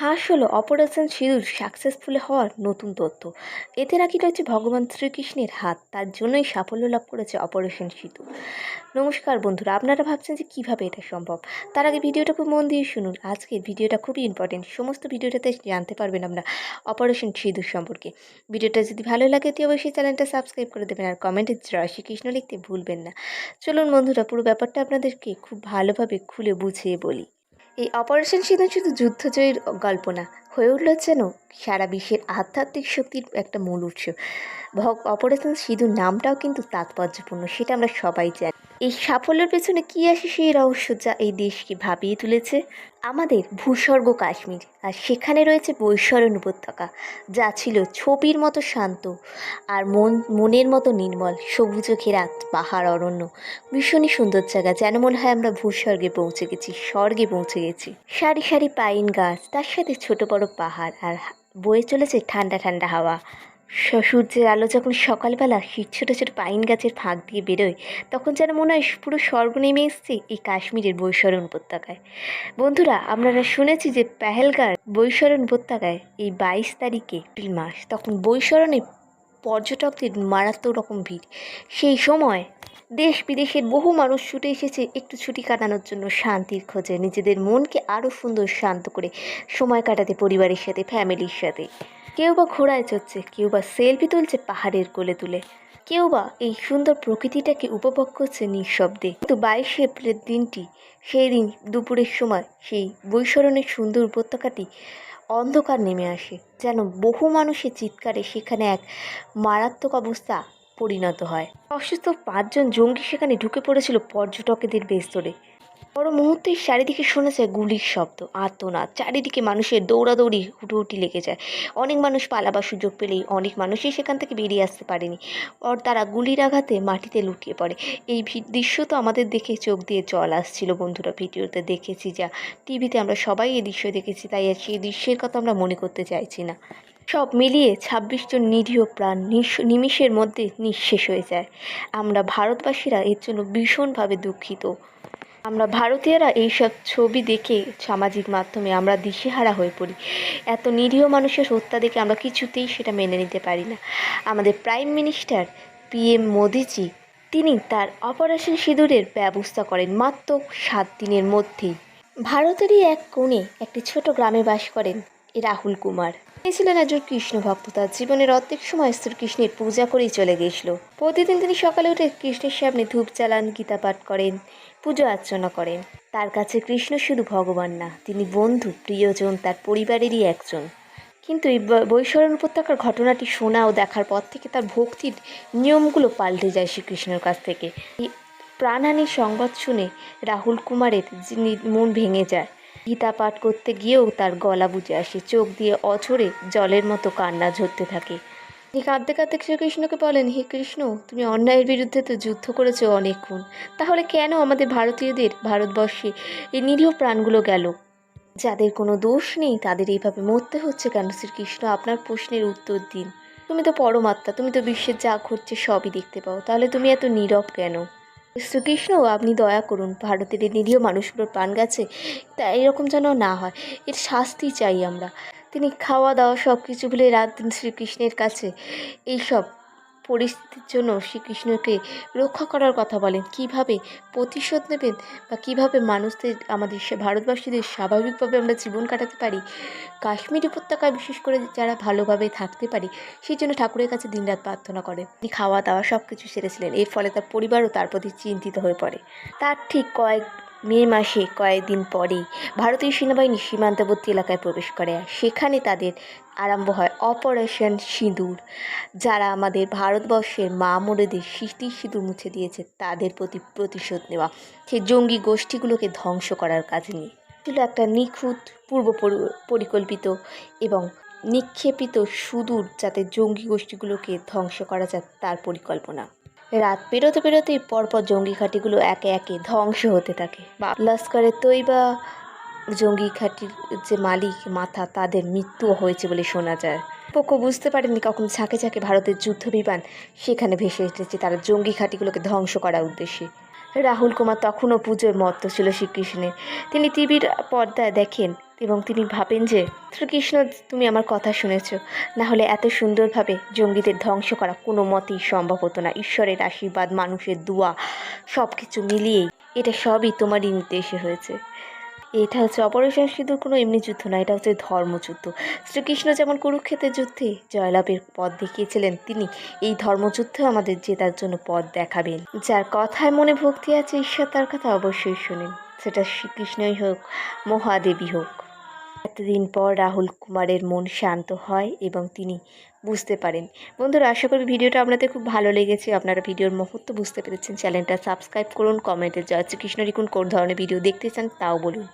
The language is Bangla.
ফাঁস হলো অপারেশন সিঁদুর সাকসেসফুল হওয়ার নতুন তথ্য এতে নাকি রয়েছে ভগবান শ্রীকৃষ্ণের হাত, তার জন্যই সাফল্য লাভ করেছে অপারেশন সিঁদুর। নমস্কার বন্ধুরা, আপনারা ভাবছেন যে কীভাবে এটা সম্ভব? তার আগে ভিডিওটা খুব মন দিয়ে শুনুন। আজকের ভিডিওটা খুবই ইম্পর্টেন্ট সমস্ত ভিডিওটাতে জানতে পারবেন আমরা অপারেশন সিঁদুর সম্পর্কে। ভিডিওটা যদি ভালো লাগে তো অবশ্যই চ্যানেলটা সাবস্ক্রাইব করে দেবেন আর কমেন্টে জয় শ্রীকৃষ্ণ লিখতে ভুলবেন না। চলুন বন্ধুরা, পুরো ব্যাপারটা আপনাদেরকে খুব ভালোভাবে খুলে বুঝিয়ে বলি। এই অপারেশন সিঁদুর শুধু যুদ্ধজয়ীর গল্প না হয়ে উঠল যেন সারা বিশ্বের আধ্যাত্মিক শক্তির একটা মূল উৎস। ভগ অপারেশন সিঁদুর নামটাও কিন্তু তাৎপর্যপূর্ণ, সেটা আমরা সবাই জানি। এই সাফল্যের পেছনে কী আসে সেই রহস্য যা এই দেশকে ভাবিয়ে তুলেছে? আমাদের ভূস্বর্গ কাশ্মীর, আর সেখানে রয়েছে বৈশ্বরণ উপত্যকা যা ছিল ছবির মতো শান্ত আর মন, মনের মতো নির্মল, সবুজ ঘেরা পাহাড় অরণ্য। ভীষণই সুন্দর জায়গা, যেন মনে হয় আমরা ভূস্বর্গে পৌঁছে গেছি, স্বর্গে পৌঁছে গেছি। সারি সারি পাইন গাছ, তার সাথে ছোট বড় পাহাড়, আর বয়ে চলেছে ঠান্ডা ঠান্ডা হাওয়া। সূর্যের আলো যখন সকালবেলা শীত ছোটো ছোটো পাইন গাছের ফাঁক দিয়ে বেরোয়, তখন যেন মনে হয় পুরো স্বর্গ নেমে এসছে এই কাশ্মীরের বৈশরণ উপত্যকায়। বন্ধুরা আপনারা শুনেছি যে পেহেলগার বৈশরণ উপত্যকায় এই বাইশ তারিখে এপ্রিল মাস, তখন বৈশরণে পর্যটকদের মারাত্মক রকম ভিড়। সেই সময় দেশ বিদেশের বহু মানুষ ছুটে এসেছে একটু ছুটি কাটানোর জন্য শান্তির খোঁজে, নিজেদের মনকে আরও সুন্দর শান্ত করে সময় কাটাতে, পরিবারের সাথে ফ্যামিলির সাথে। কেউ বা ঘোড়ায় চড়ছে, কেউ বা সেলফি তুলছে পাহাড়ের কোলে তুলে, কেউ বা এই সুন্দর প্রকৃতিটাকে উপভোগ করছে নিঃশব্দে। কিন্তু বাইশে এপ্রিলের দিনটি, সেই দিন দুপুরের সময়, সেই বৈশরণের সুন্দর উপত্যকাটি অন্ধকার নেমে আসে, যেন বহু মানুষের চিৎকারে সেখানে এক মারাত্মক অবস্থা পরিণত হয়। অসুস্থ পাঁচজন জঙ্গি সেখানে ঢুকে পড়েছিল পর্যটকদের বেস্তরে বড় মুহূর্তেই চারিদিকে শোনা যায় গুলির শব্দ, আর্তনাদ। চারিদিকে মানুষের দৌড়াদৌড়ি, হুটোহুটি লেগে যায়। অনেক মানুষ পালাবার সুযোগ পেলেই অনেক মানুষই সেখান থেকে বেরিয়ে আসতে পারেনি। আর তারা গুলির আঘাতে মাটিতে লুটিয়ে পড়ে। এই দৃশ্য তো আমাদের দেখে চোখ দিয়ে জল আসছিল, বন্ধুরা। ভিডিওতে দেখেছি যা। টিভিতে আমরা সবাই এই দৃশ্য দেখেছি, তাই আর সেই দৃশ্যের কথা আমরা মনে করতে চাইছি না। সব মিলিয়ে ছাব্বিশ জন নিরীহ প্রাণ নিমিষের মধ্যে নিঃশেষ হয়ে যায়। আমরা ভারতবাসীরা এর জন্য ভীষণভাবে দুঃখিত। আমরা ভারতীয়রা এইসব ছবি দেখে সামাজিক মাধ্যমে আমরা দিশেহারা হয়ে পড়ি। এত নিরীহ মানুষের হত্যা দেখে আমরা কিছুতেই সেটা মেনে নিতে পারি না। আমাদের প্রাইম মিনিস্টার পিএম মোদিজি, তিনি তার অপারেশন সিঁদুরের ব্যবস্থা করেন মাত্র সাত দিনের মধ্যেই। ভারতেরই এক কোণে একটি ছোট গ্রামে বাস করেন রাহুল কুমার। তিনি ছিলেন একজন কৃষ্ণ ভক্ত, তার জীবনের অর্ধেক সময় শ্রীকৃষ্ণের পূজা করেই চলে গিয়েছিল। প্রতিদিন তিনি সকালে উঠে কৃষ্ণের সামনে ধূপ জ্বালান, গীতা পাঠ করেন। পুজো অর্চনা করেন। তার কাছে কৃষ্ণ শুধু ভগবান না, তিনি বন্ধু, প্রিয়জন, তার পরিবারেরই একজন। কিন্তু এই ব- বৈশ্বরণ উপত্যকার ঘটনাটি শোনা ও দেখার পর থেকে তার ভক্তির নিয়মগুলো পাল্টে যায় শ্রীকৃষ্ণের কাছ থেকে। প্রাণহানির সংবাদ শুনে রাহুল কুমারের মন ভেঙে যায়, গীতা পাঠ করতে গিয়েও তার গলা বুঝে আসে, চোখ দিয়ে অঝরে জলের মতো কান্না ঝরতে থাকে। তিনি কাঁদতে কাঁদতে শ্রীকৃষ্ণকে বলেন, হে কৃষ্ণ, তুমি অন্যায়ের বিরুদ্ধে তো যুদ্ধ করেছ অনেকক্ষণ তাহলে কেন আমাদের ভারতীয়দের ভারতবর্ষে এই নিরীহ প্রাণগুলো গেল? যাদের কোনো দোষ নেই, তাদের এইভাবে মরতে হচ্ছে কেন? শ্রীকৃষ্ণ, আপনার প্রশ্নের উত্তর দিন। তুমি তো পরমাত্মা, তুমি তো বিশ্বের যা ঘটছে সবই দেখতে পাও। তাহলে তুমি এত নীরব কেন? শ্রীকৃষ্ণ, আপনি দয়া করুন, ভারতের নিরীহ মানুষগুলোর প্রাণ গেছে। তা এরকম যেন না হয়। এর শাস্তি চাই আমরা। তিনি খাওয়া দাওয়া সব কিছু ভুলে রাত দিন শ্রীকৃষ্ণের কাছে। এইসব পরিস্থিতির জন্য শ্রীকৃষ্ণকে রক্ষা করার কথা বলেন। কীভাবে প্রতিশোধ নেবেন বা কীভাবে মানুষদের, আমাদের ভারতবাসীদের স্বাভাবিকভাবে আমরা জীবন কাটাতে পারি, কাশ্মীর উপত্যকায় বিশেষ করে যারা ভালোভাবে থাকতে পারি, সেই জন্য ঠাকুরের কাছে দিনরাত প্রার্থনা করেন। তিনি খাওয়া দাওয়া সব কিছু সেরেছিলেন। এর ফলে তার পরিবারও তার প্রতি চিন্তিত হয়ে পড়ে। তার ঠিক কয়েক মে মাসে কয়েকদিন পরেই ভারতীয় সেনাবাহিনী সীমান্তবর্তী এলাকায় প্রবেশ করে সেখানে তাদের আরম্ভ হয় অপারেশন সিঁদুর, যারা আমাদের ভারতবর্ষের মা মোরেদের স্মৃতি সিঁদুর মুছে দিয়েছে তাদের প্রতি প্রতিশোধ নেওয়া। সেই জঙ্গি গোষ্ঠীগুলোকে ধ্বংস করার কাজ নিয়ে। ছিল একটা নিখুঁত, পূর্ব পরিকল্পিত এবং নিক্ষেপিত সুদূর যাতে জঙ্গি গোষ্ঠীগুলোকে ধ্বংস করা যায় তার পরিকল্পনা। রাত পেরোতে পেরোতেই পরপর জঙ্গি ঘাঁটিগুলো একে একে ধ্বংস হতে থাকে। লস্করের তৈবা জঙ্গি ঘাঁটির যে মালিক মাথা তাদের মৃত্যুও হয়েছে বলে শোনা যায়। পক্ষ বুঝতে পারেনি কখন ঝাঁকে ঝাঁকে ভারতের যুদ্ধ বিমান সেখানে ভেসে এসেছে তারা জঙ্গি ঘাঁটিগুলোকে ধ্বংস করার উদ্দেশ্যে। রাহুল কুমার তখনও পুজোয় মত্ত ছিল শ্রীকৃষ্ণের। তিনি টিভির পর্দায় দেখেন এবং তিনি ভাবেন যে, শ্রীকৃষ্ণ, তুমি আমার কথা শুনেছ। না হলে এত সুন্দরভাবে জঙ্গিদের ধ্বংস করা কোনো মতেই সম্ভব হতো না। ঈশ্বরের আশীর্বাদ, মানুষের দোয়া সব কিছু মিলিয়েই এটা সবই তোমারই নির্দেশে হয়েছে। এটা হচ্ছে অপারেশন সিঁদুর, কোনো এমনি যুদ্ধ না, এটা হচ্ছে ধর্মযুদ্ধ। শ্রীকৃষ্ণ যেমন কুরুক্ষেত্রের যুদ্ধে জয়লাভের পথ দেখিয়েছিলেন, তিনি এই ধর্মযুদ্ধে আমাদের জেতার জন্য পথ দেখাবেন। যার কথায় মনে ভক্তি আছে, ঈশ্বর তার কথা অবশ্যই শোনেন। সেটা শ্রীকৃষ্ণই হোক মহাদেবী হোক। এতদিন পর রাহুল কুমারের মন শান্ত হয় এবং তিনি বুঝতে পারেন। বন্ধুরা, আশা করি ভিডিওটা আপনাদের খুব ভালো লেগেছে। আপনারা ভিডিওর মুহূর্ত বুঝতে পেরেছেন। চ্যানেলটা সাবস্ক্রাইব করুন, কমেন্টে জয় শ্রীকৃষ্ণ লিখুন, কোন ধরনের ভিডিও দেখতে চান তাও বলুন।